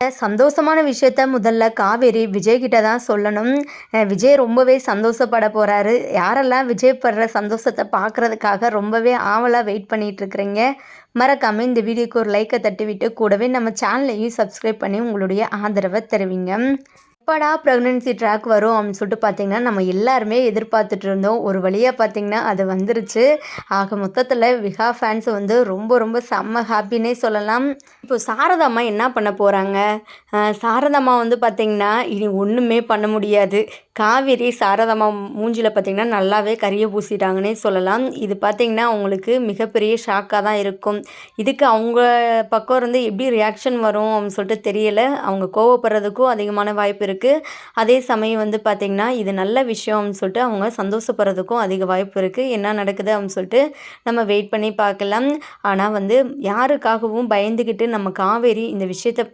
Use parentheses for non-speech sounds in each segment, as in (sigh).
சந்தோஷமான விஷயத்த முதல்ல காவேரி விஜய் கிட்ட தான் சொல்லணும். விஜய் ரொம்பவே சந்தோஷப்பட போகிறாரு யாரெல்லாம் விஜய் படுற சந்தோஷத்தை பார்க்குறதுக்காக ரொம்பவே ஆவலாக வெயிட் பண்ணிகிட்டு இருக்கிறீங்க மறக்காமல் இந்த வீடியோக்கு ஒரு லைக்கை தட்டி விட்டு கூடவே நம்ம சேனலையும் சப்ஸ்கிரைப் பண்ணி உங்களுடைய ஆதரவை தருவீங்க. எப்படா ப்ரெக்னென்சி ட்ராக் வரும் அப்படின்னு சொல்லிட்டு பார்த்தீங்கன்னா நம்ம எல்லாருமே எதிர்பார்த்துட்டு இருந்தோம் ஒரு வழியாக பார்த்தீங்கன்னா அது வந்துருச்சு. ஆக மொத்தத்தில் விஹா ஃபேன்ஸ் வந்து ரொம்ப ரொம்ப செம்ம ஹாப்பினே சொல்லலாம். இப்போ சாரதாம்மா என்ன பண்ண போகிறாங்க சாரதாம்மா வந்து பார்த்திங்கன்னா இனி ஒன்றுமே பண்ண முடியாது. காவேரி சாரதாம்மா மூஞ்சியில் பார்த்திங்கன்னா நல்லாவே கரிய பூசிட்டாங்கன்னே சொல்லலாம். இது பார்த்திங்கன்னா அவங்களுக்கு மிகப்பெரிய ஷாக்காக தான் இருக்கும். இதுக்கு அவங்க பக்கம் இருந்து எப்படி ரியாக்ஷன் வரும் அப்படின்னு சொல்லிட்டு தெரியல. அவங்க கோவப்படுறதுக்கும் அதிகமான வாய்ப்பு இருக்குது அதே சமயம் வந்து பார்த்திங்கன்னா இது நல்ல விஷயம்னு சொல்லிட்டு அவங்க சந்தோஷப்படுறதுக்கும் அதிக வாய்ப்பு இருக்குது என்ன நடக்குது அப்படின்னு சொல்லிட்டு நம்ம வெயிட் பண்ணி பார்க்கலாம். ஆனால் வந்து யாருக்காகவும் பயந்துக்கிட்டு நம்ம காவேரி இந்த விஷயத்தை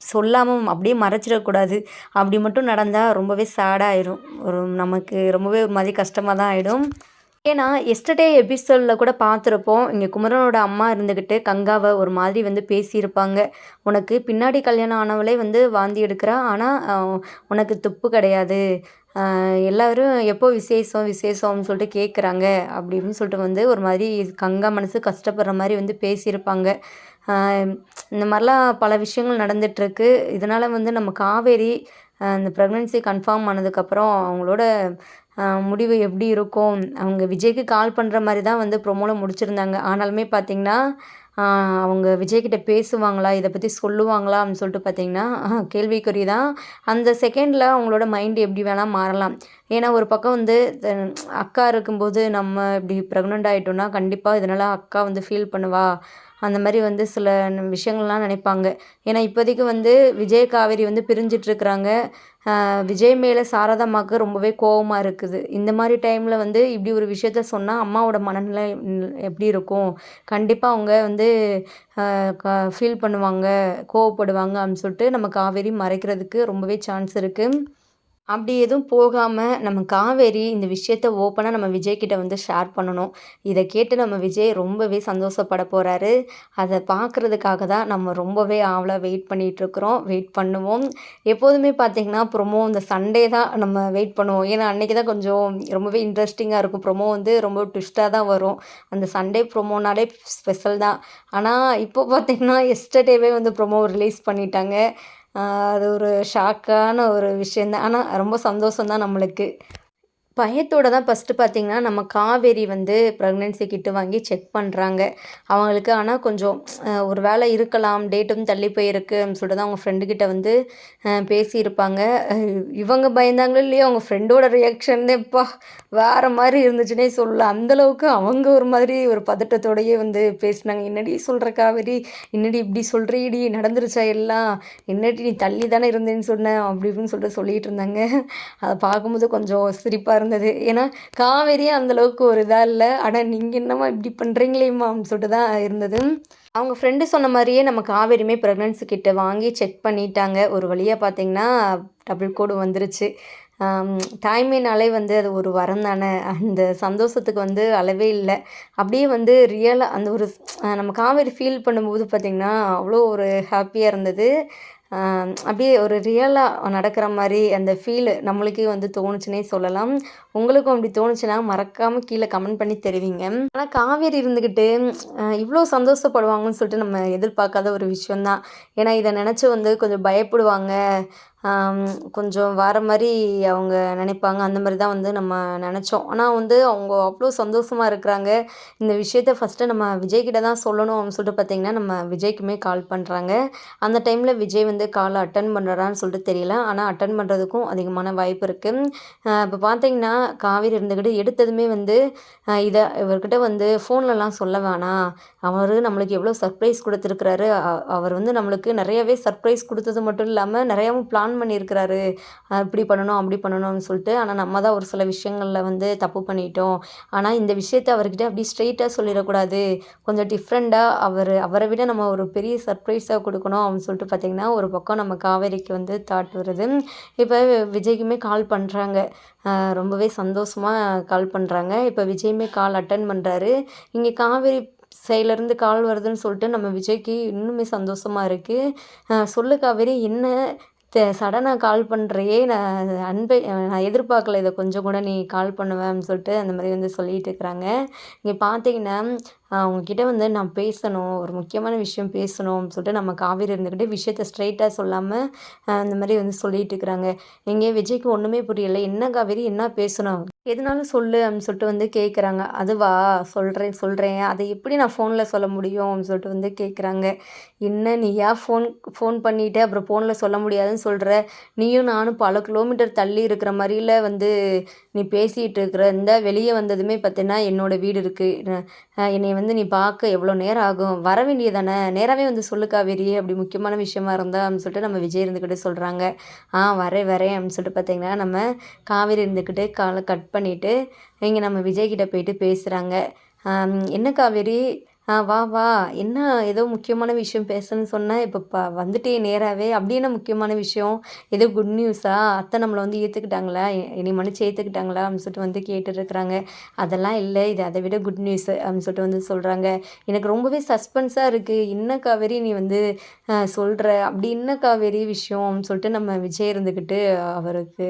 சொல்லாமல் அப்படியே மறைச்சிடக்கூடாது. அப்படி மட்டும் நடந்தால் ரொம்பவே சேடாயிரும் ஒரு நமக்கு ரொம்பவே ஒரு மாதிரி கஷ்டமாக தான் ஆகிடும் ஏன்னா எஸ்டர்டே எபிசோடில் கூட பார்த்துருப்போம் இங்கே குமரனோட அம்மா இருந்துக்கிட்டு கங்காவை ஒரு மாதிரி வந்து பேசியிருப்பாங்க. உனக்கு பின்னாடி கல்யாணம் ஆனவளே வந்து வாந்தி எடுக்கிறா. ஆனால் உனக்கு துப்பு கிடையாது. எல்லோரும் எப்போ விசேஷம் விசேஷம்னு சொல்லிட்டு கேட்குறாங்க அப்படின்னு சொல்லிட்டு வந்து ஒரு மாதிரி கங்கா மனசு கஷ்டப்படுற மாதிரி வந்து பேசியிருப்பாங்க. இந்த மாதிரிலாம் பல விஷயங்கள் நடந்துகிட்ருக்கு இதனால் வந்து நம்ம காவேரி அந்த இந்த ப்ரெக்னென்சி கன்ஃபார்ம் ஆனதுக்கப்புறம் அவங்களோட முடிவு எப்படி இருக்கும்? அவங்க விஜய்க்கு கால் பண்ணுற மாதிரி தான் வந்து ப்ரொமோவில் முடிச்சிருந்தாங்க. ஆனாலுமே பார்த்திங்கன்னா அவங்க விஜய்கிட்ட பேசுவாங்களா? இதை பற்றி சொல்லுவாங்களா? அப்படின்னு சொல்லிட்டு பார்த்தீங்கன்னா கேள்விக்குறி தான். அந்த செகண்டில் அவங்களோட மைண்டு எப்படி வேணால் மாறலாம். ஏன்னா ஒரு பக்கம் வந்து அக்கா இருக்கும்போது நம்ம இப்படி ப்ரெக்னென்ட் ஆகிட்டோம்னா கண்டிப்பாக இதனால் அக்கா வந்து ஃபீல் பண்ணுவா. அந்த மாதிரி வந்து சில விஷயங்கள்லாம் நினைப்பாங்க. ஏன்னா இப்போதைக்கு வந்து விஜய் காவேரி வந்து பிரிஞ்சிட்டிருக்குறாங்க விஜய் மேலே சாரதாம்மாவுக்கு ரொம்பவே கோவமாக இருக்குது. இந்த மாதிரி டைமில் வந்து இப்படி ஒரு விஷயத்த சொன்னால் அம்மாவோட மனநிலை எப்படி இருக்கும்? கண்டிப்பாக அவங்க வந்து ஃபீல் பண்ணுவாங்க கோவப்படுவாங்க அப்படின்னு சொல்லிட்டு நம்ம காவேரி மறைக்கிறதுக்கு ரொம்பவே சான்ஸ் இருக்குது அப்படி எதுவும் போகாமல் நம்ம காவேரி இந்த விஷயத்த ஓப்பனாக நம்ம விஜய்கிட்ட வந்து ஷேர் பண்ணணும். இதை கேட்டு நம்ம விஜய் ரொம்பவே சந்தோஷப்பட போகிறாரு அதை பார்க்குறதுக்காக தான் நம்ம ரொம்பவே ஆவலாக வெயிட் பண்ணிகிட்ருக்குறோம் வெயிட் பண்ணுவோம். எப்போதுமே பார்த்திங்கன்னா ப்ரொமோ இந்த சண்டே தான் நம்ம வெயிட் பண்ணுவோம். ஏன்னா அன்றைக்கி தான் கொஞ்சம் ரொம்பவே இன்ட்ரெஸ்டிங்காக இருக்கும். ப்ரொமோ வந்து ரொம்ப ட்விஸ்ட்டாக தான் வரும். அந்த சண்டே ப்ரொமோனாலே ஸ்பெஷல் தான். ஆனால் இப்போ பார்த்திங்கன்னா எஸ்டர்டேவே வந்து ப்ரொமோ ரிலீஸ் பண்ணிட்டாங்க. அது ஒரு ஷாக்கான ஒரு விஷயந்தான் ஆனால் ரொம்ப சந்தோஷம் தான் நம்மளுக்கு. பயத்தோட தான் ஃபஸ்ட்டு பார்த்திங்கன்னா நம்ம காவேரி வந்து ப்ரெக்னென்சி கிட்டு வாங்கி செக் பண்ணுறாங்க அவங்களுக்கு ஆனால் கொஞ்சம் ஒரு வேலை இருக்கலாம் டேட்டும் தள்ளி போயிருக்கு அப்படின்னு சொல்லிட்டு தான் அவங்க ஃப்ரெண்டுக்கிட்ட வந்து பேசியிருப்பாங்க. இவங்க பயந்தாங்களோ இல்லையோ அவங்க ஃப்ரெண்டோட ரியாக்ஷன் எப்பா வேறு மாதிரி இருந்துச்சுன்னே சொல்லலாம் அந்தளவுக்கு அவங்க ஒரு மாதிரி ஒரு பதட்டத்தோடயே வந்து பேசினாங்க. என்னடி சொல்கிற காவேரி? என்னடி இப்படி சொல்கிறீடி நடந்துருச்சா எல்லாம்? என்னடி நீ தள்ளி தானே இருந்தேன்னு சொன்னேன் அப்படி இப்படின்னு சொல்லிட்டு சொல்லிகிட்டு இருந்தாங்க. அதை பார்க்கும்போது கொஞ்சம் சிரிப்பாக இருந்தது ஏன்னா காவேரியே அந்தளவுக்கு ஒரு இதாக இல்லை. ஆனால் நீங்கள் என்னம்மா இப்படி பண்ணுறீங்களேம்மான்னு சொல்லிட்டு தான் இருந்தது. அவங்க ஃப்ரெண்டு சொன்ன மாதிரியே நம்ம காவேரியுமே ப்ரெக்னன்சி கிட்ட வாங்கி செக் பண்ணிட்டாங்க. ஒரு வழியாக பார்த்தீங்கன்னா டபுள் கோடு வந்துருச்சு. தாய்மைனாலே வந்து அது ஒரு வரம் தானே. அந்த சந்தோஷத்துக்கு வந்து அளவே இல்லை. அப்படியே வந்து ரியலாக அந்த ஒரு நம்ம காவேரி ஃபீல் பண்ணும்போது பார்த்திங்கன்னா அவ்வளோ ஒரு ஹாப்பியாக இருந்தது. அப்படியே ஒரு ரியலாக நடக்கிற மாதிரி அந்த ஃபீல் நம்மளுக்கே வந்து தோணுச்சுன்னே சொல்லலாம். உங்களுக்கும் அப்படி தோணுச்சுன்னா மறக்காமல் கீழே கமெண்ட் பண்ணி தெரிவிங்க. ஆனால் காவேரி இருந்துக்கிட்டு இவ்வளோ சந்தோஷப்படுவாங்கன்னு சொல்லிட்டு நம்ம எதிர்பார்க்காத ஒரு விஷயந்தான் ஏன்னா இதை நினச்சி வந்து கொஞ்சம் பயப்படுவாங்க. கொஞ்சம் வேறு மாதிரி அவங்க நினைப்பாங்க. அந்த மாதிரி தான் வந்து நம்ம நினச்சோம். ஆனால் வந்து அவங்க அவ்வளோ சந்தோஷமாக இருக்கிறாங்க. இந்த விஷயத்த ஃபஸ்ட்டு நம்ம விஜய்கிட்ட தான் சொல்லணும் அப்படின்னு சொல்லிட்டு பார்த்திங்கன்னா நம்ம விஜய்க்குமே கால் பண்ணுறாங்க அந்த டைமில் விஜய் வந்து காலை அட்டன் பண்ணுறான்னு சொல்லிட்டு தெரியல. ஆனால் அட்டன் பண்ணுறதுக்கும் அதிகமான வாய்ப்பு இருக்குது இப்போ பார்த்தீங்கன்னா காவேரி இருந்துக்கிட்டு எடுத்ததுமே வந்து இதை இவர்கிட்ட வந்து ஃபோன்லலாம் சொல்ல வேணாம். அவர் நம்மளுக்கு எவ்வளோ சர்ப்ரைஸ் கொடுத்துருக்குறாரு. அ- அவர் வந்து நம்மளுக்கு நிறையவே சர்ப்ரைஸ் கொடுத்தது மட்டும் இல்லாமல் நிறையாவும் பிளான் பண்ணியிருக்கிறாரு. இப்படி பண்ணணும் அப்படி பண்ணணும்னு சொல்லிட்டு ஆனால் நம்ம தான் ஒரு சில விஷயங்களில் வந்து தப்பு பண்ணிட்டோம். ஆனால் இந்த விஷயத்தை அவர்கிட்ட அப்படி ஸ்ட்ரெயிட்டாக சொல்லிடக்கூடாது. கொஞ்சம் டிஃப்ரெண்ட்டாக அவர் அவரை விட நம்ம ஒரு பெரிய சர்ப்ரைஸாக கொடுக்கணும் அப்படின்னு சொல்லிட்டு பார்த்தீங்கன்னா ஒரு பக்கம் நம்ம காவேரிக்கு வந்து தாட் வருது. இப்போ விஜய்க்குமே கால் பண்ணுறாங்க ரொம்பவே சந்தோஷமாக கால் பண்ணுறாங்க இப்போ விஜயுமே கால் அட்டன் பண்ணுறாரு இங்கே காவேரி சைட்லேருந்து கால் வருதுன்னு சொல்லிட்டு நம்ம விஜய்க்கு இன்னுமே சந்தோஷமாக இருக்குது சொல்லு காவேரி என்ன சடனாக கால் பண்ணுறியே நான் அன்பை நான் எதிர்பார்க்கல இதை கொஞ்சம் கூட நீ கால் பண்ணுவேன்னு சொல்லிட்டு அந்த மாதிரி வந்து சொல்லிட்டு இருக்கிறாங்க. இங்கே பார்த்தீங்கன்னா அவங்கக்கிட்ட வந்து நான் பேசணும் ஒரு முக்கியமான விஷயம் பேசணும்னு சொல்லிட்டு நம்ம காவேரி இருந்துக்கிட்டு விஷயத்த ஸ்ட்ரைட்டாக சொல்லாமல் அந்த மாதிரி வந்து சொல்லிட்டு இருக்கிறாங்க. இங்கே விஜய்க்கு ஒன்றுமே புரியலை. என்ன காவேரி என்ன பேசணும்? எதுனாலும் சொல்லு அப்படின்னு சொல்லிட்டு வந்து கேட்குறாங்க அதுவா? சொல்கிறேன் சொல்கிறேன் அதை எப்படி நான் ஃபோனில் சொல்ல முடியும்? அப்படின்னு சொல்லிட்டு வந்து கேட்குறாங்க என்ன நீயா? ஃபோன் ஃபோன் பண்ணிவிட்டு அப்புறம் ஃபோனில் சொல்ல முடியாதுன்னு சொல்கிற நீயும் நானும் பல கிலோமீட்டர் தள்ளி இருக்கிற மாதிரியில் வந்து நீ பேசிகிட்டு இருக்கிற இந்த வெளியே வந்ததுமே பார்த்தீங்கன்னா என்னோடய வீடு இருக்குது என்னை வந்து நீ பார்க்க எவ்வளோ நேரம் ஆகும்? வர வேண்டியதானே நேராகவே வந்து சொல்லு காவேரி அப்படி முக்கியமான விஷயமா இருந்தால் அப்படின்னு சொல்லிட்டு நம்ம விஜய் இருந்துக்கிட்டு சொல்கிறாங்க ஆ வரேன் வரேன் அப்படின்னு சொல்லிட்டு பார்த்தீங்கன்னா நம்ம காவேரி இருந்துக்கிட்டு காலை கட் பண்ணிவிட்டு இங்கே நம்ம விஜய்கிட்ட போயிட்டு பேசுகிறாங்க என்ன காவேரி? வா வா. என்ன ஏதோ முக்கியமான விஷயம் பேசணும்னு சொன்னேன் இப்போ ப வந்துட்டே நேராகவே அப்படி என்ன முக்கியமான விஷயம்? ஏதோ குட் நியூஸா அத்தை நம்மளை வந்து ஏற்றுக்கிட்டாங்களா இனி மன்னிச்சு ஏற்றுக்கிட்டாங்களா அப்படின்னு சொல்லிட்டு வந்து கேட்டுட்ருக்குறாங்க. அதெல்லாம் இல்லை. இது அதை விட குட் நியூஸ் அப்படின்னு சொல்லிட்டு வந்து சொல்கிறாங்க எனக்கு ரொம்பவே சஸ்பென்ஸாக இருக்குது என்ன காவேரி நீ வந்து சொல்கிற அப்படி என்ன காவேரி விஷயம்? அப்படின்னு சொல்லிட்டு நம்ம விஜய் இருந்துக்கிட்டு அவருக்கு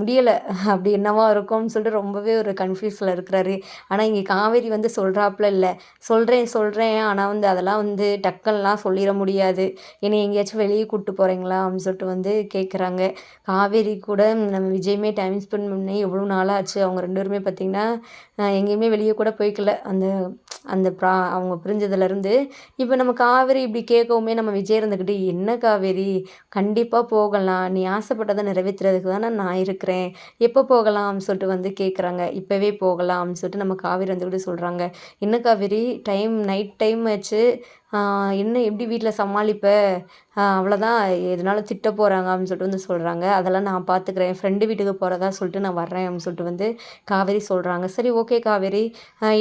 முடியலை. அப்படி என்னவா இருக்கும்னு சொல்லிட்டு ரொம்பவே ஒரு கன்ஃபியூஸில் இருக்கிறாரு. ஆனால் இங்கே காவேரி வந்து சொல்கிறாப்புல இல்லை. சொல்கிறேன் சொல்கிறேன் ஆனால் வந்து அதெல்லாம் வந்து டக்குன்னுலாம் சொல்லிட முடியாது. என்னை எங்கேயாச்சும் வெளியே கூப்பிட்டு போகிறீங்களா அப்படின்னு சொல்லிட்டு வந்து கேட்குறாங்க காவேரி கூட நம்ம விஜய்மே டைம் ஸ்பெண்ட் பண்ணி எவ்வளோ நாளாச்சு? அவங்க ரெண்டு பேருமே பார்த்திங்கன்னா எங்கேயுமே வெளியே கூட போய்க்கல. அந்த அந்த ப்ரா அவங்க பிரிஞ்சதுலேருந்து இப்போ நம்ம காவேரி இப்படி கேட்கவுமே நம்ம விஜய் இருந்துக்கிட்டு என்ன காவேரி? கண்டிப்பாக போகலாம். நீ ஆசைப்பட்டதை நிறைவேற்றுறதுக்கு தானே நான் இருக்கிறேன். எப்போ போகலாம்னு சொல்லிட்டு வந்து கேட்குறாங்க இப்போவே போகலாம்னு சொல்லிட்டு நம்ம காவேரி வந்துக்கிட்டு சொல்கிறாங்க என்ன காவேரி? டைம் நைட் டைம் ஆச்சு. என்ன எப்படி வீட்டில் சமாளிப்ப? அவ்வளோதான் எதனாலும் திட்ட போகிறாங்க அப்படின்னு சொல்லிட்டு வந்து சொல்கிறாங்க அதெல்லாம் நான் பார்த்துக்கிறேன் என் ஃப்ரெண்டு வீட்டுக்கு போகிறதா சொல்லிட்டு நான் வர்றேன் அப்படின்னு சொல்லிட்டு வந்து காவேரி சொல்கிறாங்க சரி ஓகே காவேரி.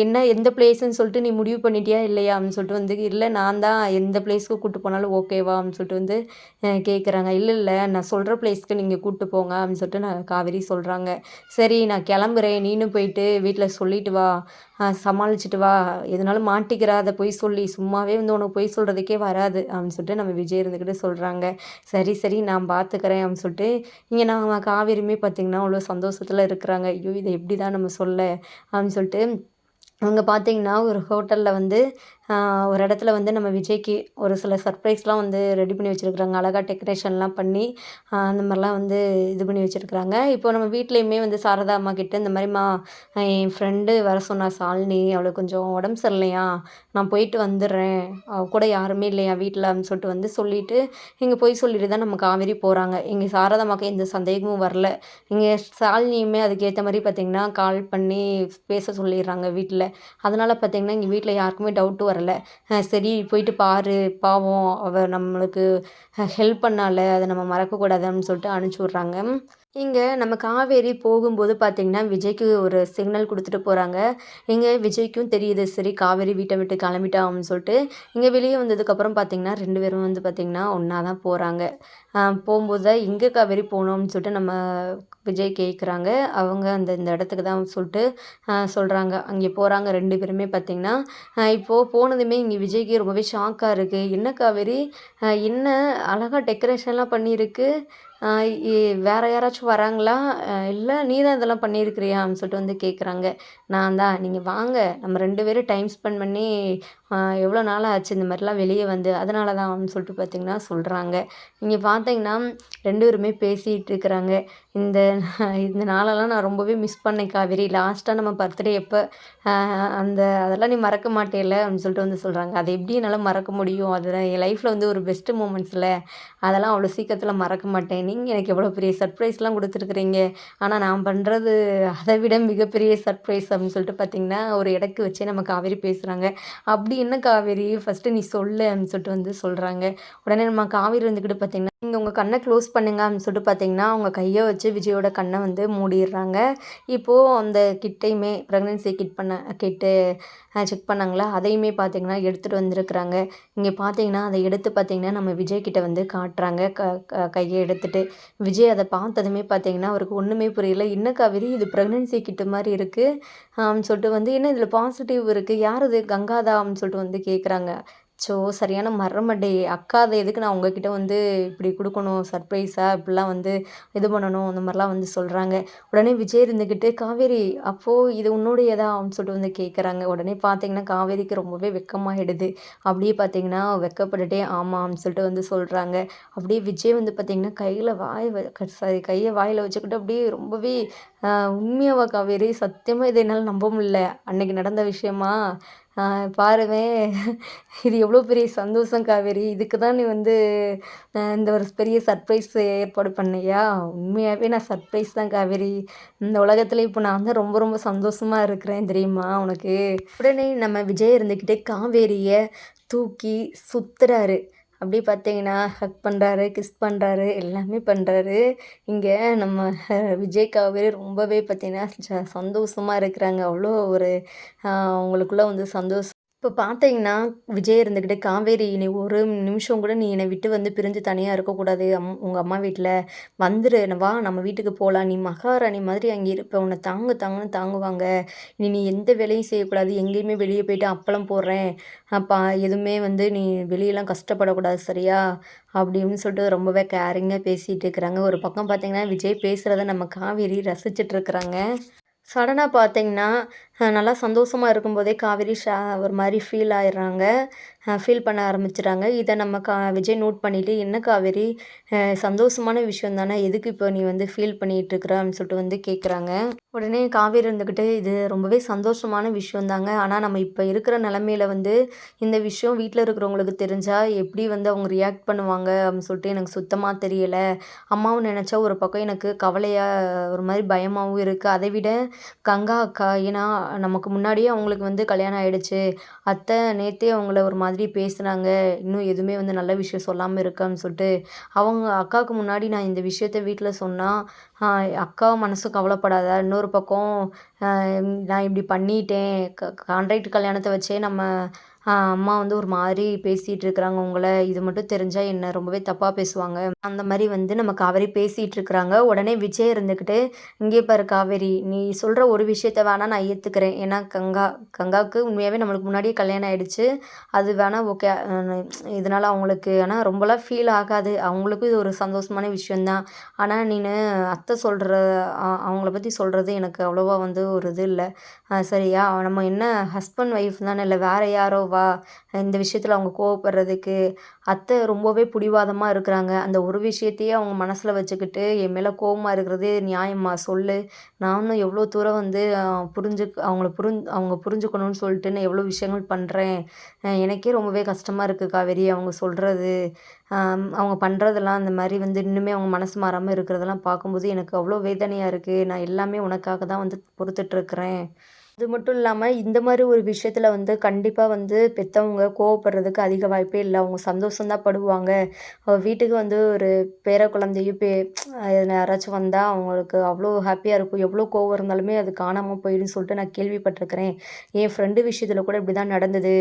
என்ன எந்த பிளேஸ்ன்னு சொல்லிட்டு நீ முடிவு பண்ணிட்டியா இல்லையா? அப்படின்னு சொல்லிட்டு வந்து இல்லை நான் தான் எந்த பிளேஸ்க்கு கூப்பிட்டு போனாலும் ஓகேவா அப்படின்னு சொல்லிட்டு வந்து கேட்குறாங்க இல்லை இல்லை நான் சொல்கிற பிளேஸ்க்கு நீங்கள் கூப்பிட்டு போங்க அப்படின்னு சொல்லிட்டு நான் காவேரி சொல்கிறாங்க சரி நான் கிளம்புறேன். நீனும் போயிட்டு வீட்டில் சொல்லிட்டு வா. சமாளிச்சுட்டு வா. எதனாலும் மாட்டிக்கிறாத போய் சொல்லி சும்மாவே வந்து உனக்கு பொய் சொல்கிறதுக்கே வராது அப்படின்னு சொல்லிட்டு நம்ம விஜய் இருந்துக்கிட்டு சொல்கிறாங்க சரி சரி நான் பார்த்துக்கிறேன் அப்படின்னு சொல்லிட்டு இங்கே நான் காவேரியுமே பார்த்திங்கன்னா அவ்வளோ சந்தோஷத்தில் இருக்கிறாங்க. ஐயோ இதை எப்படி தான் நம்ம சொல்ல அப்படின்னு சொல்லிட்டு அங்கே பார்த்தீங்கன்னா ஒரு ஹோட்டலில் வந்து ஒரு இடத்துல வந்து நம்ம விஜய்க்கு ஒரு சில சர்ப்ரைஸ்லாம் வந்து ரெடி பண்ணி வச்சுருக்குறாங்க. அழகாக டெக்கரேஷன்லாம் பண்ணி அந்த மாதிரிலாம் வந்து இது பண்ணி வச்சுருக்குறாங்க. இப்போ நம்ம வீட்லேயுமே வந்து சாரதா அம்மா கிட்ட இந்த மாதிரிம்மா என் ஃப்ரெண்டு வர சொன்னா சாலினி அவளுக்கு கொஞ்சம் உடம்பு சரியில்லையா? நான் போயிட்டு வந்துடுறேன். அவள் கூட யாருமே இல்லையா வீட்டில் அப்படின்னு சொல்லிட்டு வந்து சொல்லிவிட்டு இங்கே போய் சொல்லிட்டு தான் நம்ம காவேரி போகிறாங்க இங்கே சாரதாம்மாக்கு எந்த சந்தேகமும் வரல. இங்கே சாலினியுமே அதுக்கேற்ற மாதிரி பார்த்திங்கன்னா கால் பண்ணி பேச சொல்லிடுறாங்க வீட்டில் அதனால் பார்த்திங்கன்னா இங்கே வீட்டில் யாருக்குமே டவுட்டு வரல. சரி போயிட்டு பாரு பாவம் அவள் நம்மளுக்கு ஹெல்ப் பண்ணால அதை நம்ம மறக்கக்கூடாதுன்னு சொல்லிட்டு அனுப்பிச்சி விட்றாங்க. இங்கே நம்ம காவேரி போகும்போது பார்த்திங்கன்னா விஜய்க்கு ஒரு சிக்னல் கொடுத்துட்டு போகிறாங்க இங்கே விஜய்க்கும் தெரியுது சரி காவேரி வீட்டை விட்டு கிளம்பிட்டா சொல்லிட்டு. இங்கே வெளியே வந்ததுக்கப்புறம் பார்த்திங்கன்னா ரெண்டு பேரும் வந்து பார்த்திங்கன்னா ஒன்றா தான் போகிறாங்க போகும்போது தான் இங்கே காவேரி போகணும்னு சொல்லிட்டு நம்ம விஜய் கேட்குறாங்க அவங்க அந்த இந்த இடத்துக்கு தான் சொல்லிட்டு சொல்கிறாங்க அங்கே போகிறாங்க ரெண்டு பேருமே பார்த்திங்கன்னா இப்போது போனதுமே இங்கே விஜய்க்கு ரொம்பவே ஷாக்காக இருக்குது என்ன காவேரி? என்ன அழகாக டெக்கரேஷன்லாம் பண்ணியிருக்கு. வேறு யாராச்சும் வராங்களா? இல்லை நீ தான் இதெல்லாம் பண்ணியிருக்கிறியா? அப்படின்னு சொல்லிட்டு வந்து கேட்குறாங்க நான் தான். நீங்கள் வாங்க. நம்ம ரெண்டு பேரும் டைம் ஸ்பெண்ட் பண்ணி எவ்வளோ நாள் ஆச்சு இந்த மாதிரிலாம் வெளியே வந்து அதனால தான் அப்படின்னு சொல்லிட்டு பார்த்திங்கன்னா சொல்கிறாங்க நீங்கள் பார்த்தீங்கன்னா ரெண்டு பேருமே பேசிகிட்டு இருக்கிறாங்க. இந்த இந்த நாளெல்லாம் நான் ரொம்பவே மிஸ் பண்ணேன் காவேரி. லாஸ்ட்டாக நம்ம பர்த்டே எப்போ அந்த அதெல்லாம் நீ மறக்க மாட்டேல அப்படின்னு சொல்லிட்டு வந்து சொல்கிறாங்க அதை எப்படி என்னால் மறக்க முடியும்? அதெல்லாம் என் லைஃப்பில் வந்து ஒரு பெஸ்ட்டு மூமெண்ட்ஸில் அதெல்லாம் அவ்வளோ சீக்கிரத்தில் மறக்க மாட்டேன். நீங்கள் எனக்கு எவ்வளோ பெரிய சர்ப்ரைஸ்லாம் கொடுத்துருக்குறீங்க. ஆனால் நான் பண்ணுறது அதை விட மிகப்பெரிய சர்ப்ரைஸ் அப்படின்னு சொல்லிட்டு பார்த்தீங்கன்னா ஒரு இடக்கு வச்சே நம்ம காவேரி பேசுகிறாங்க அப்படி என்ன காவேரி? ஃபஸ்ட்டு நீ சொல்லு அப்படின்னு சொல்லிட்டு வந்து சொல்கிறாங்க உடனே நம்ம காவேரி வந்துக்கிட்டு பார்த்திங்கன்னா இங்கே உங்கள் கண்ணை க்ளோஸ் பண்ணுங்க அப்படின்னு சொல்லிட்டு பார்த்தீங்கன்னா, அவங்க கையை வச்சு விஜயோட கண்ணை வந்து மூடிடுறாங்க இப்போது அந்த கிட்டையுமே பிரெக்னன்சி கிட் பண்ண கிட்டு செக் பண்ணாங்களா அதையுமே பார்த்தீங்கன்னா எடுத்துகிட்டு வந்திருக்கிறாங்க. இங்கே பார்த்தீங்கன்னா, அதை எடுத்து பார்த்தீங்கன்னா, நம்ம விஜய் கிட்ட வந்து காட்டுறாங்க. க க எடுத்துகிட்டு விஜய் அதை பார்த்ததுமே பார்த்தீங்கன்னா, அவருக்கு ஒன்றுமே புரியல. "என்ன காவேரி இது ப்ரெக்னன்சி கிட்டு மாதிரி இருக்குது அப்படின்னு சொல்லிட்டு வந்து, "என்ன இதில் பாசிட்டிவ் இருக்குது யார் இது கங்காதா?" அப்படின்னு சொல்லிட்டு வந்து கேட்குறாங்க. ஸோ சரியான மரமடே அக்கா அதை எதுக்கு நான் உங்ககிட்ட வந்து இப்படி கொடுக்கணும் சர்ப்ரைஸாக இப்படிலாம் வந்து இது பண்ணணும். அந்த மாதிரிலாம் வந்து சொல்கிறாங்க உடனே விஜய் இருந்துக்கிட்டு "காவேரி அப்போது இது உன்னுடையதா?" அப்படின்னு சொல்லிட்டு வந்து கேட்குறாங்க. உடனே பார்த்தீங்கன்னா, காவேரிக்கு ரொம்பவே வெக்கமாகிடுது அப்படியே பார்த்தீங்கன்னா, வெக்கப்பட்டுட்டே ஆமாம் அப்படின்னு சொல்லிட்டு வந்து சொல்கிறாங்க அப்படியே விஜய் வந்து பார்த்தீங்கன்னா, கையில் வாய் வ சாரி கையை வாயில் வச்சுக்கிட்டு அப்படியே ரொம்பவே "உண்மையாவா காவேரி? சத்தியமாக இதை என்னால் நம்ப முடியல. அன்னைக்கு நடந்த விஷயமா? பாருவேன் இது எவ்வளோ பெரிய சந்தோஷம் காவேரி. இதுக்கு தான் நீ வந்து இந்த ஒரு பெரிய சர்ப்ரைஸ் ஏற்பாடு பண்ணியா? உண்மையாகவே நான் சர்ப்ரைஸ் தான் காவேரி. இந்த உலகத்தில் இப்போ நான் தான் ரொம்ப ரொம்ப சந்தோஷமாக இருக்கிறேன் தெரியுமா உனக்கு?" உடனே நம்ம விஜய் இருந்துக்கிட்டே காவேரியை தூக்கி சுத்துறாரு. அப்படியே பார்த்தீங்கன்னா, ஹக் பண்ணுறாரு கிஸ் பண்ணுறாரு எல்லாமே பண்ணுறாரு இங்கே நம்ம (laughs) விஜய், காவேரி ரொம்பவே பார்த்தீங்கன்னா, ச சந்தோஷமா இருக்கிறாங்க. அவ்வளோ ஒரு அவங்களுக்குள்ள வந்து சந்தோஷம். இப்போ பார்த்தீங்கன்னா, விஜய் இருந்துக்கிட்டு, "காவேரி நீ ஒரு நிமிஷம் கூட நீ என்னை விட்டு வந்து பிரிஞ்சு தனியாக இருக்கக்கூடாது. அம் உங்கள் அம்மா வீட்டில் வந்துரு வா நம்ம வீட்டுக்கு போகலாம் நீ மகாராணி மாதிரி அங்கே இருப்ப. உன்னை தாங்கு தாங்குன்னு தாங்குவாங்க. நீ நீ எந்த வேலையும் செய்யக்கூடாது. எங்கேயுமே வெளியே போயிட்டு அப்பளம் போடுறேன். அப்பா எதுவுமே வந்து நீ வெளியெல்லாம் கஷ்டப்படக்கூடாது சரியா?" அப்படின்னு சொல்லிட்டு ரொம்பவே கேரிங்காக பேசிகிட்டு இருக்கிறாங்க. ஒரு பக்கம் பார்த்தீங்கன்னா, விஜய் பேசுகிறத நம்ம காவேரி ரசிச்சிட்ருக்குறாங்க சடனாக பார்த்தீங்கன்னா, நல்லா சந்தோஷமா இருக்கும்போதே காவேரி ஷா ஒரு மாதிரி ஃபீல் ஆயிடுறாங்க. ஃபீல் பண்ண ஆரம்பிச்சுட்டாங்க. இதை நம்ம கா விஜய் நோட் பண்ணிவிட்டு "என்ன காவேரி சந்தோஷமான விஷயம் தானே. எதுக்கு இப்போ நீ வந்து ஃபீல் பண்ணிகிட்டு இருக்கிற?" அப்படின்னு சொல்லிட்டு வந்து கேட்குறாங்க. உடனே காவேரி இருந்துக்கிட்டு, "இது ரொம்பவே சந்தோஷமான விஷயம் தாங்க. ஆனால் நம்ம இப்போ இருக்கிற நிலமையில வந்து இந்த விஷயம் வீட்டில் இருக்கிறவங்களுக்கு தெரிஞ்சால் எப்படி வந்து அவங்க ரியாக்ட் பண்ணுவாங்க அப்படின்னு சொல்லிட்டு எனக்கு சுத்தமாக தெரியலை அம்மாவும் நினச்சா ஒரு பக்கம் எனக்கு கவலையாக ஒரு மாதிரி பயமாகவும் இருக்குது அதை விட கங்கா அக்கா ஏன்னா நமக்கு முன்னாடியே அவங்களுக்கு வந்து கல்யாணம் ஆகிடுச்சு அத்தை நேத்தே அவங்கள ஒரு மாதிரி பேசுனாங்க. இன்னும் எதுவுமே வந்து நல்ல விஷயம் சொல்லாமல் இருக்கான்னு சொல்லிட்டு, அவங்க அக்காவுக்கு முன்னாடி நான் இந்த விஷயத்த வீட்டில் சொன்னால் அக்கா மனசு கவலைப்படாதா? இன்னொரு பக்கம் நான் இப்படி பண்ணிட்டேன். க கான்ட்ராக்ட் கல்யாணத்தை வச்சே நம்ம அம்மா வந்து ஒரு மாதிரி பேசிகிட்டு இருக்கிறாங்க உங்களை இது மட்டும் தெரிஞ்சால் என்ன ரொம்பவே தப்பாக பேசுவாங்க. அந்த மாதிரி வந்து நம்ம காவேரி பேசிகிட்டு இருக்கிறாங்க. உடனே விஜய் இருந்துக்கிட்டு, "இங்கே பாரு காவேரி, நீ சொல்கிற ஒரு விஷயத்த வேணால் நான் ஏற்றுக்கிறேன் ஏன்னா கங்கா கங்காவுக்கு உண்மையாகவே நம்மளுக்கு முன்னாடியே கல்யாணம் ஆகிடுச்சு அது வேணால் ஓகே. இதனால் அவங்களுக்கு ஆனால் ரொம்பலாம் ஃபீல் ஆகாது. அவங்களுக்கும் இது ஒரு சந்தோஷமான விஷயம் தான். ஆனா நீனு அத்தை சொல்கிற அவங்கள பற்றி சொல்கிறது எனக்கு அவ்வளோவா வந்து ஒரு இது இல்லை சரியா? நம்ம என்ன ஹஸ்பண்ட் ஒய்ஃப் தானே. இல்லை வேறு யாரோ யாரோவா? இந்த விஷயத்தில் அவங்க கோவப்படுறதுக்கு. அத்தை ரொம்பவே பிடிவாதமாக இருக்கிறாங்க. அந்த ஒரு விஷயத்தையே அவங்க மனசில் வச்சுக்கிட்டு என் மேலே கோபமாக இருக்கிறது நியாயமா சொல்லு? நானும் எவ்வளோ தூரம் வந்து புரிஞ்சு அவங்கள புரிஞ் அவங்க புரிஞ்சுக்கணும்னு சொல்லிட்டு நான் எவ்வளோ விஷயங்கள் பண்ணுறேன் எனக்கே ரொம்பவே கஷ்டமாக இருக்குது காவேரி அவங்க சொல்கிறது அவங்க பண்ணுறதெல்லாம் அந்த மாதிரி வந்து இன்னுமே அவங்க மனசு மாறாமல் இருக்கிறதெல்லாம் பார்க்கும்போது எனக்கு அவ்வளோ வேதனையாக இருக்குது நான் எல்லாமே உனக்காக தான் வந்து பொறுத்துட்ருக்குறேன் அது மட்டும் இல்லாமல் இந்த மாதிரி ஒரு விஷயத்தில் வந்து கண்டிப்பாக வந்து பெற்றவங்க கோவப்படுறதுக்கு அதிக வாய்ப்பே இல்லை அவங்க சந்தோஷம் தான் படுவாங்க. அவள் வீட்டுக்கு வந்து ஒரு பேர குழந்தையும் பே யாராச்சும் வந்தால் அவங்களுக்கு அவ்வளோ ஹாப்பியாக இருக்கும். எவ்வளோ கோவம் இருந்தாலுமே அது காணாமல் போயிடும்னு சொல்லிட்டு நான் கேள்விப்பட்டிருக்கிறேன் என் ஃப்ரெண்டு விஷயத்தில் கூட இப்படி தான் நடந்தது.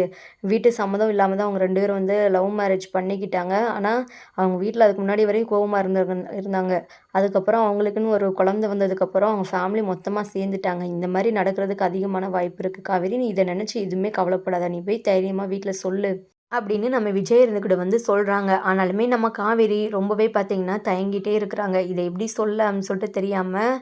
வீட்டு சம்மதம் இல்லாமல் தான் அவங்க ரெண்டு பேரும் வந்து லவ் மேரேஜ் பண்ணிக்கிட்டாங்க. ஆனால் அவங்க வீட்டில் அதுக்கு முன்னாடி வரையும் கோவமாக இருந்தவங்க இருந்தாங்க. அதுக்கப்புறம் அவங்களுக்குன்னு ஒரு குழந்தை வந்ததுக்கப்புறம் அவங்க ஃபேமிலி மொத்தமாக சேர்ந்துட்டாங்க. இந்த மாதிரி நடக்கிறதுக்கு அதிகமான வாய்ப்பு இருக்கு காவேரி. நீ இதை நினைச்சு எதுவுமே கவலைப்படாத. நீ போய் தைரியமா வீட்டில் சொல்லு. அப்படின்னு நம்ம விஜய் இருந்துக்கிட்ட வந்து சொல்றாங்க. ஆனாலுமே நம்ம காவேரி ரொம்பவே பார்த்தீங்கன்னா, தயங்கிட்டே இருக்கிறாங்க. இதை எப்படி சொல்ல அப்படின்னு சொல்லிட்டு தெரியாம,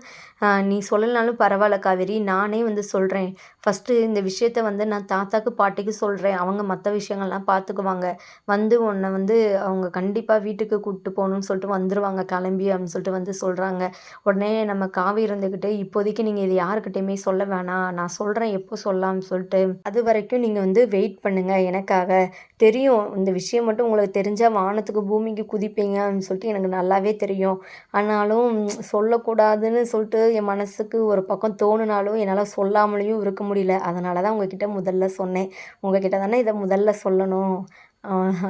"நீ சொல்லலனாலும் பரவாயில்ல காவேரி. நானே வந்து சொல்கிறேன் ஃபஸ்ட்டு இந்த விஷயத்த வந்து நான் தாத்தாக்கு, பாட்டிக்கு சொல்கிறேன் அவங்க மற்ற விஷயங்கள்லாம் பார்த்துக்குவாங்க. வந்து உன்ன வந்து அவங்க கண்டிப்பாக வீட்டுக்கு கூப்பிட்டு போகணும்னு சொல்லிட்டு வந்துடுவாங்க கிளம்பி" அப்படின்னு சொல்லிட்டு வந்து சொல்கிறாங்க உடனே நம்ம காவி இருந்துக்கிட்டு, "இப்போதைக்கு நீங்கள் இது யாருக்கிட்டையுமே சொல்ல வேணாம். நான் சொல்கிறேன் எப்போ சொல்லலாம்னு சொல்லிட்டு. அது வரைக்கும் நீங்கள் வந்து வெயிட் பண்ணுங்கள் எனக்காக. தெரியும் இந்த விஷயம் மட்டும் உங்களுக்கு தெரிஞ்சால் வானத்துக்கு பூமிக்கு குதிப்பீங்க அப்படின்னு சொல்லிட்டு எனக்கு நல்லாவே தெரியும். ஆனாலும் சொல்லக்கூடாதுன்னு சொல்லிட்டு என் மனசுக்கு ஒரு பக்கம் தோணுனாலும் என்னால் சொல்லாமலேயும் இருக்க முடியல. அதனால தான் உங்ககிட்ட முதல்ல சொன்னேன். உங்ககிட்ட தானே இதை முதல்ல சொல்லணும்.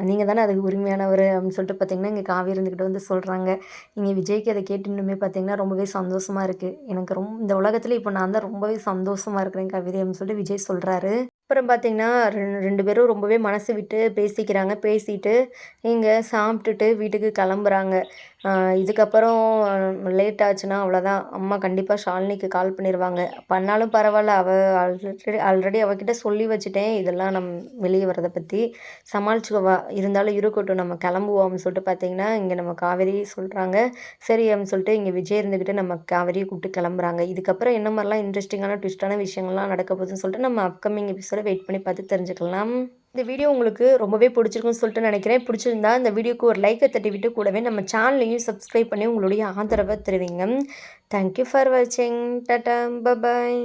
நீங்கள் தானே அதுக்கு உரிமையானவர் அப்படின்னு சொல்லிட்டு பார்த்தீங்கன்னா இங்கே காவேரி இருந்துக்கிட்டு வந்து சொல்கிறாங்க இங்கே விஜய்க்கு அதை கேட்டு இன்னுமே பார்த்தீங்கன்னா ரொம்பவே சந்தோஷமாக இருக்குது எனக்கு ரொம்ப இந்த உலகத்தில் இப்போ நான் தான் ரொம்பவே சந்தோஷமாக இருக்கிறேன் கவிதை அப்படின்னு சொல்லிட்டு விஜய் சொல்கிறாரு அப்புறம் பார்த்தீங்கன்னா ரெண்டு ரெண்டு பேரும் ரொம்பவே மனசு விட்டு பேசிக்கிறாங்க. பேசிட்டு இங்கே சாப்பிட்டுட்டு வீட்டுக்கு கிளம்புறாங்க. இதுக்கப்புறம் லேட் ஆச்சுன்னா அவ்வளோதான் அம்மா கண்டிப்பாக ஷாலினிக்கு கால் பண்ணிடுவாங்க பண்ணாலும் பரவாயில்ல. அவள் ஆல்ரெடி ஆல்ரெடி அவகிட்ட சொல்லி வச்சுட்டேன். இதெல்லாம் நம் வெளியே வரதை பற்றி சமாளிச்சுக்கவா இருந்தாலும் இருக்கட்டும். நம்ம கிளம்புவோம் அப்படின்னு சொல்லிட்டு பார்த்தீங்கன்னா இங்கே நம்ம காவேரி சொல்கிறாங்க சரி அப்படின்னு சொல்லிட்டு இங்கே விஜய் இருந்துக்கிட்டு நம்ம காவேரியை கூப்பிட்டு கிளம்புறாங்க. இதுக்கப்புறம் என்ன மாதிரிலாம் இன்ட்ரெஸ்டிங்கான ட்விஸ்டான விஷயங்கள்லாம் நடக்க போகுதுன்னு சொல்லிட்டு நம்ம அப்கமிங் எபிசோட வெயிட் பண்ணி பார்த்து தெரிஞ்சுக்கலாம். இந்த வீடியோ உங்களுக்கு ரொம்பவே பிடிச்சிருக்குன்னு சொல்லிட்டு நினைக்கிறேன். பிடிச்சிருந்தா இந்த வீடியோக்கு ஒரு லைக்கை தட்டி விட்டு கூடவே நம்ம சேனலையும் சப்ஸ்கிரைப் பண்ணி உங்களுடைய ஆதரவை தருவீங்க. தேங்க்யூ ஃபார் வாட்சிங் டாட்டா பபாய்